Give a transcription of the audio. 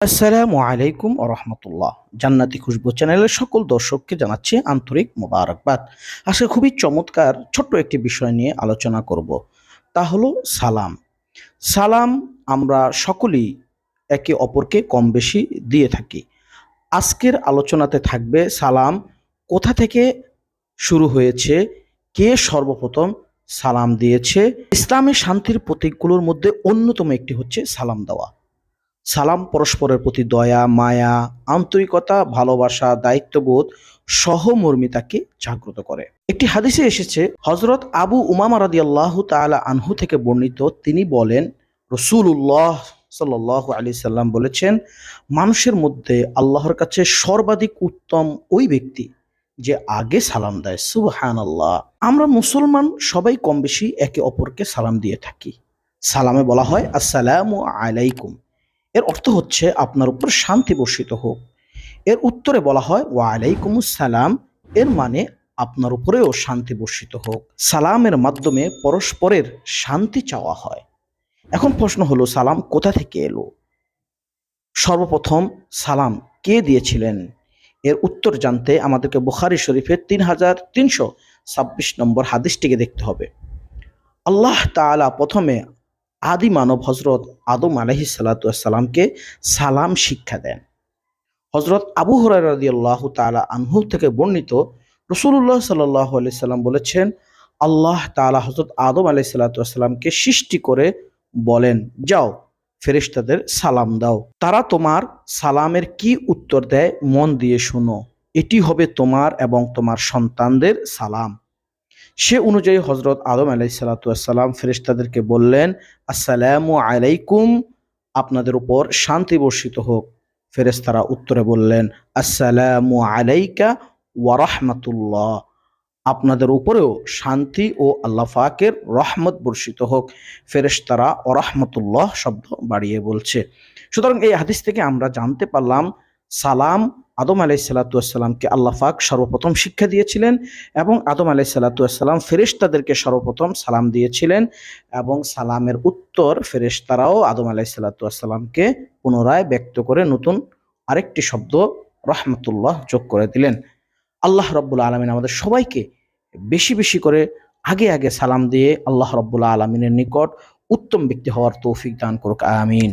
আসসালামু আলাইকুম রহমতুল্লাহ জান্নাতি খুশবু চ্যানেলের সকল দর্শককে জানাচ্ছি আন্তরিক মোবারকবাদ। আজকে খুবই চমৎকার ছোট্ট একটি বিষয় নিয়ে আলোচনা করব, তা হলো সালাম। সালাম আমরা সকলেই একে অপরকে কম বেশি দিয়ে থাকি। আজকের আলোচনাতে থাকবে সালাম কোথা থেকে শুরু হয়েছে, কে সর্বপ্রথম সালাম দিয়েছে ইসলামের শান্তির প্রতীকগুলোর মধ্যে অন্যতম একটি হচ্ছে সালাম দেওয়া। সালাম পরস্পরের প্রতি দয়া, মায়া, আন্তরিকতা, ভালোবাসা, দায়িত্ববোধ সহমর্মিতাকে জাগ্রত করে। একটি হাদিসে এসেছে হজরত আবু উমামা রাদি আল্লাহ তালা আনহু থেকে বর্ণিত, তিনি বলেন রসুল্লাহ সাল আলি সাল্লাম বলেছেন, মানুষের মধ্যে আল্লাহর কাছে সর্বাধিক উত্তম ওই ব্যক্তি যে আগে সালাম দেয়। সুবহান আল্লাহ আমরা মুসলমান সবাই কম বেশি একে অপরকে সালাম দিয়ে থাকি। সালামে বলা হয়, আসসালামু আলাইকুম। এর অর্থ হচ্ছে আপনার উপর শান্তি বর্ষিত হোক। এর উত্তরে বলা হয় ওয়ালাইকুম সালাম এর মানে আপনার উপরেও শান্তি বর্ষিত হোক। সালামের মাধ্যমে পরস্পরের শান্তি চাওয়া হয়। এখন প্রশ্ন হলো, সালাম কোথা থেকে এলো? সর্বপ্রথম, সালাম কে দিয়েছিলেন? এর উত্তর জানতে আমাদেরকে বুখারি শরীফের তিন হাজার তিনশো ছাব্বিশ নম্বর হাদিসটিকে দেখতে হবে। আল্লাহ তাআলা প্রথমে আদি মানব হজরত আদম আলহি সাল্লাতামকে সালাম শিক্ষা দেন। হজরত আবু হরারদি আল্লাহ তালা আনহু থেকে বর্ণিত রসুল্লাহ সাল্লাহ আলি সাল্লাম বলেছেন, আল্লাহ তালা হজরত আদম আলি সাল্লাতামকে সৃষ্টি করে বলেন, যাও, ফেরেশতাদের সালাম দাও। তারা তোমার সালামের কি উত্তর দেয় মন দিয়ে শোনো। এটি হবে তোমার এবং তোমার সন্তানদের সালাম। সে অনুযায়ী হজরত আদম আলাই সালাতাম ফেরেশতাদেরকে বললেন, আসসালামু আলাইকুম। আপনাদের উপর শান্তি বর্ষিত হোক। ফেরেশতারা উত্তরে বললেন, আসসালামু আলাইকা ওয়ারহমাতুল্লাহ আপনাদের উপরেও শান্তি ও আল্লাহ ফাকের রহমত বর্ষিত হোক। ফেরেশতারা অরহমতুল্লাহ শব্দ বাড়িয়ে বলছে। সুতরাং এই হাদিস থেকে আমরা জানতে পারলাম, সালাম আদম আলাই সাল্লাতুয়াসাল্লামকে আল্লাহ ফাক সর্বপ্রথম শিক্ষা দিয়েছিলেন এবং আদম আলাই সাল্লাতুয়াসাল্লাম ফেরেশতাদেরকে সর্বপ্রথম সালাম দিয়েছিলেন এবং সালামের উত্তর ফেরেশতারাও আদম আলাই সাল্লাতুয়াসাল্লামকে পুনরায় ব্যক্ত করে নতুন আরেকটি শব্দ রহমতুল্লাহ যোগ করে দিলেন। আল্লাহ রব্বুল আলমিন আমাদের সবাইকে বেশি বেশি করে আগে আগে সালাম দিয়ে আল্লাহ রব্বুল্লা আলমিনের নিকট উত্তম ব্যক্তি হওয়ার তৌফিক দান করুক, আমিন।